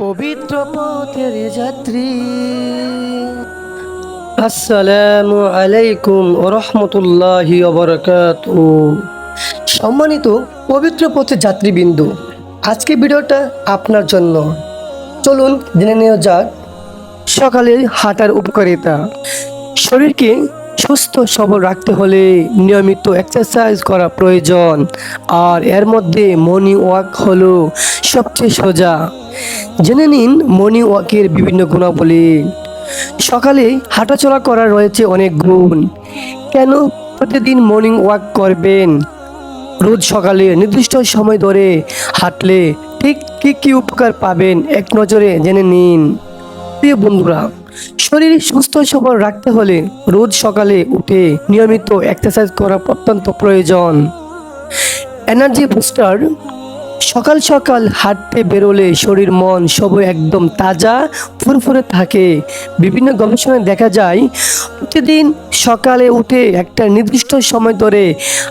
পবিত্র পথের যাত্রী। আসসালামু আলাইকুম রহমতুল্লাহি সম্মানিত পবিত্র পথের যাত্রীবিন্দু, আজকে ভিডিওটা আপনার জন্য। চলুন জেনে নেওয়া যাক সকালে হাঁটার উপকারিতা। শরীরকে সুস্থ সবল রাখতে হলে নিয়মিত এক্সারসাইজ করা প্রয়োজন। আর এর মধ্যে মর্নিং ওয়াক হলো সবচেয়ে সোজা। জেনে নিন মর্নিং ওয়াকের বিভিন্ন গুণাবলী। সকালে হাঁটাচলা করার রয়েছে অনেক গুণ। কেন প্রতিদিন মর্নিং ওয়াক করবেন? রোজ সকালে নির্দিষ্ট সময় ধরে হাঁটলে ঠিক কী কী উপকার পাবেন? এক নজরে জেনে নিন। প্রিয় বন্ধুরা শরীর সুস্থ সবল রাখতে হলে রোজ সকালে উঠে নিয়মিত এক্সারসাইজ করা অত্যন্ত প্রয়োজন। এনার্জি বুস্টার সকাল সকাল হাঁটতে বেরোলে শরীর মন সবই একদম তাজা, ফুরফুরে থাকে। বিভিন্ন গবেষণায় দেখা যায়, প্রতিদিন সকালে উঠে একটা নির্দিষ্ট সময় ধরে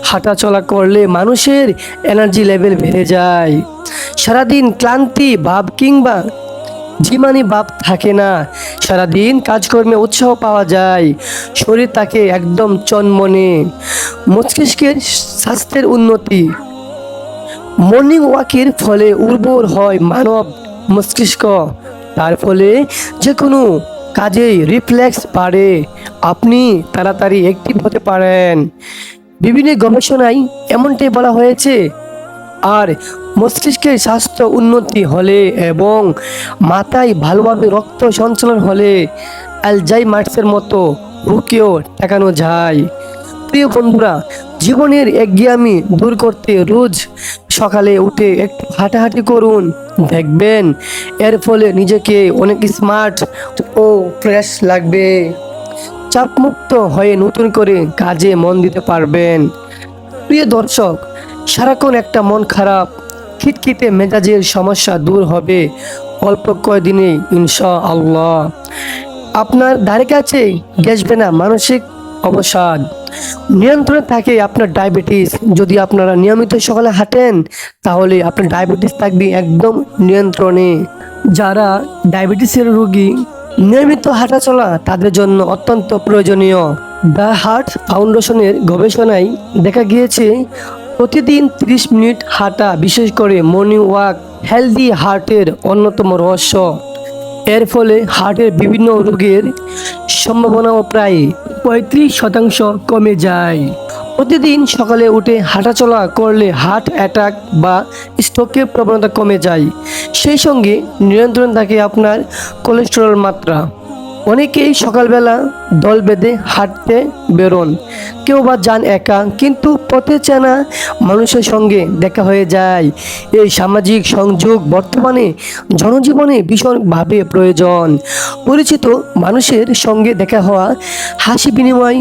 হাঁটা চলা করলে মানুষের এনার্জি লেভেল বেড়ে যায়। সারাদিন ক্লান্তি ভাব কিংবা জিমানি ভাব থাকে না। সারাদিন কাজকর্মে উৎসাহ পাওয়া যায়। শরীর তাকে একদম চনমনে। মস্তিষ্কের স্বাস্থ্যের উন্নতি। মর্নিং ওয়াকের ফলে উর্বর হয় মানব মস্তিষ্ক। তার ফলে যে কোনো কাজেই রিফ্লেক্স বাড়ে। আপনি তাড়াতাড়ি অ্যাক্টিভ হতে পারেন। বিভিন্ন গবেষণায় এমনটাই বলা হয়েছে আর মস্তিষ্কের স্বাস্থ্য উন্নতি হলে এবং মাথায় ভালোভাবে রক্ত সঞ্চালন হলে অ্যালজাইমার্সের মতো রোগকেও ঠেকানো যায়। প্রিয় বন্ধুরা, জীবনের একঘেয়ামি দূর করতে রোজ সকালে উঠে একটু হাঁটাহাঁটি করুন, দেখবেন এর ফলে নিজেকে অনেক স্মার্ট ও ফ্রেশ লাগবে। চাপমুক্ত হয়ে নতুন করে কাজে মন দিতে পারবেন। প্রিয় দর্শক সারাক্ষণ একটা মন খারাপ, খিটখিটে মেজাজের সমস্যা দূর হবে অল্প কয়দিনে ইনশা আল্লাহ আপনার ধারে কাছে গেসবে না মানসিক অবসাদ। নিয়ন্ত্রণে থাকে আপনার ডায়াবেটিস। যদি আপনারা নিয়মিত সকালে হাঁটেন, তাহলে আপনার ডায়াবেটিস থাকবে একদম নিয়ন্ত্রণে। যারা ডায়াবেটিসের রোগী, নিয়মিত হাঁটাচলা তাদের জন্য অত্যন্ত প্রয়োজনীয়। দ্য হার্ট ফাউন্ডেশনের গবেষণায় দেখা গিয়েছে প্রতিদিন 30 মিনিট হাঁটা, বিশেষ করে মর্নিং ওয়াক হেলদি হার্টের অন্যতম রহস্য। এর ফলে হার্টের বিভিন্ন রোগের সম্ভাবনাও প্রায় পঁয়ত্রিশ শতাংশ কমে যায়। প্রতিদিন সকালে উঠে হাঁটাচলা করলে হার্ট অ্যাটাক বা স্ট্রোকের প্রবণতা কমে যায়। সেই সঙ্গে নিয়ন্ত্রণ থাকে আপনার কোলেস্টেরল মাত্রা। অনেকেই সকালবেলা দল বেঁধে হাঁটতে বেরোন। কেউ বা যান একা, কিন্তু পথে চেনা মানুষের সঙ্গে দেখা হয়ে যায়। এই সামাজিক সংযোগ বর্তমানে জনজীবনে ভীষণভাবে প্রয়োজন। পরিচিত মানুষের সঙ্গে দেখা হওয়া, হাসি বিনিময়,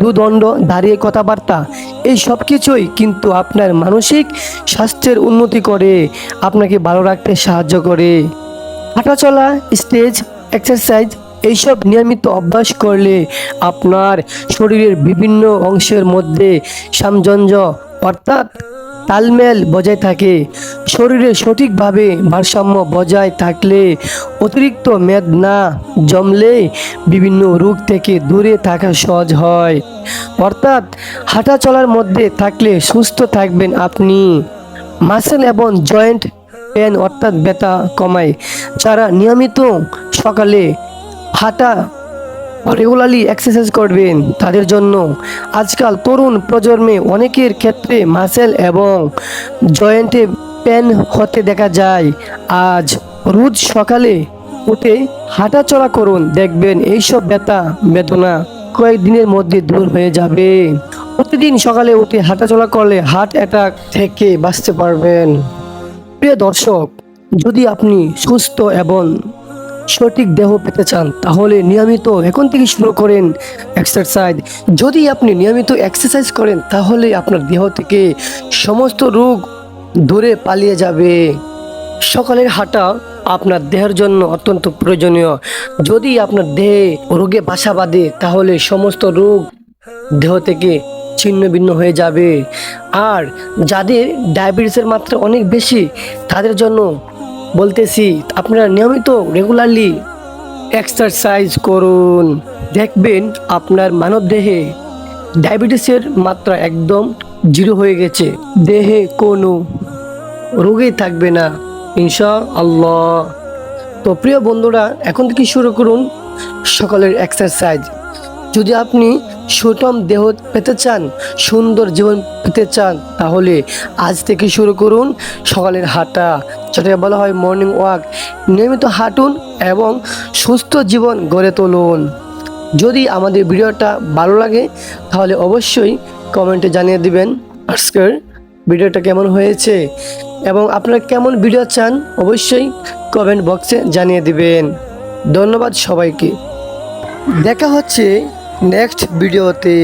দুদণ্ড, দাঁড়িয়ে কথাবার্তা, এই সব কিছুই কিন্তু আপনার মানসিক স্বাস্থ্যের উন্নতি করে, আপনাকে ভালো রাখতে সাহায্য করে। হাঁটাচলা, স্টেজ, এক্সারসাইজ এইসব নিয়মিত অভ্যাস করলে আপনার শরীরের বিভিন্ন অংশের মধ্যে সামঞ্জস্য, অর্থাৎ তালমেল বজায় থাকে। শরীরে সঠিকভাবে ভারসাম্য বজায় থাকলে অতিরিক্ত মেদ না জমলে বিভিন্ন রোগ থেকে দূরে থাকা সহজ হয়। অর্থাৎ হাঁটা চলার মধ্যে থাকলে সুস্থ থাকবেন আপনি। মাসেল এবং জয়েন্ট পেন অর্থাৎ ব্যথা কমায়। যারা নিয়মিত সকালে হাঁটা রেগুলারলি এক্সারসাইজ করবেন তাদের জন্য। আজকাল তরুণ প্রজন্মে অনেকের ক্ষেত্রে মাসেল এবং জয়েন্টে পেন হতে দেখা যায়। আজ রোজ সকালে উঠে হাঁটা চলা করুন, দেখবেন এইসব ব্যথা, বেদনা কয়েকদিনের মধ্যে দূর হয়ে যাবে। প্রতিদিন সকালে উঠে হাঁটাচলা করলে হার্ট অ্যাটাক থেকে বাঁচতে পারবেন। প্রিয় দর্শক, যদি আপনি সুস্থ এবং সঠিক দেহ পেতে চান, তাহলে নিয়মিত এখন থেকে শুরু করেন এক্সারসাইজ যদি আপনি নিয়মিত এক্সারসাইজ করেন, তাহলে আপনার দেহ থেকে সমস্ত রোগ দূরে পালিয়ে যাবে। সকালের হাঁটা আপনার দেহের জন্য অত্যন্ত প্রয়োজনীয়। যদি আপনার দেহে রোগে বাসা বাঁধে, তাহলে সমস্ত রোগ দেহ থেকে ছিন্ন ভিন্ন হয়ে যাবে। আর যাদের ডায়াবেটিসের মাত্রা অনেক বেশি, তাদের জন্য বলতেছি, আপনারা নিয়মিত রেগুলারলি এক্সারসাইজ করুন। দেখবেন আপনার মানব দেহে ডায়াবেটিসের মাত্রা একদম জিরো হয়ে গেছে। দেহে কোনো রোগই থাকবে না ইনশা আল্লাহ তো প্রিয় বন্ধুরা, এখন থেকে শুরু করুন সকালের এক্সারসাইজ যদি আপনি সুটম দেহ পেতে চান, সুন্দর জীবন পেতে চান, তাহলে আজ থেকে শুরু করুন সকালের হাঁটা, যেটাকে বলা হয় মর্নিং ওয়াক নিয়মিত হাঁটুন এবং সুস্থ জীবন গড়ে তুলুন। যদি আমাদের ভিডিওটা ভালো লাগে, তাহলে অবশ্যই কমেন্টে জানিয়ে দিবেন আজকের ভিডিওটা কেমন হয়েছে এবং আপনারা কেমন ভিডিও চান, অবশ্যই কমেন্ট বক্সে জানিয়ে দিবেন। ধন্যবাদ সবাইকে। দেখা হচ্ছে নেক্সট ভিডিওতে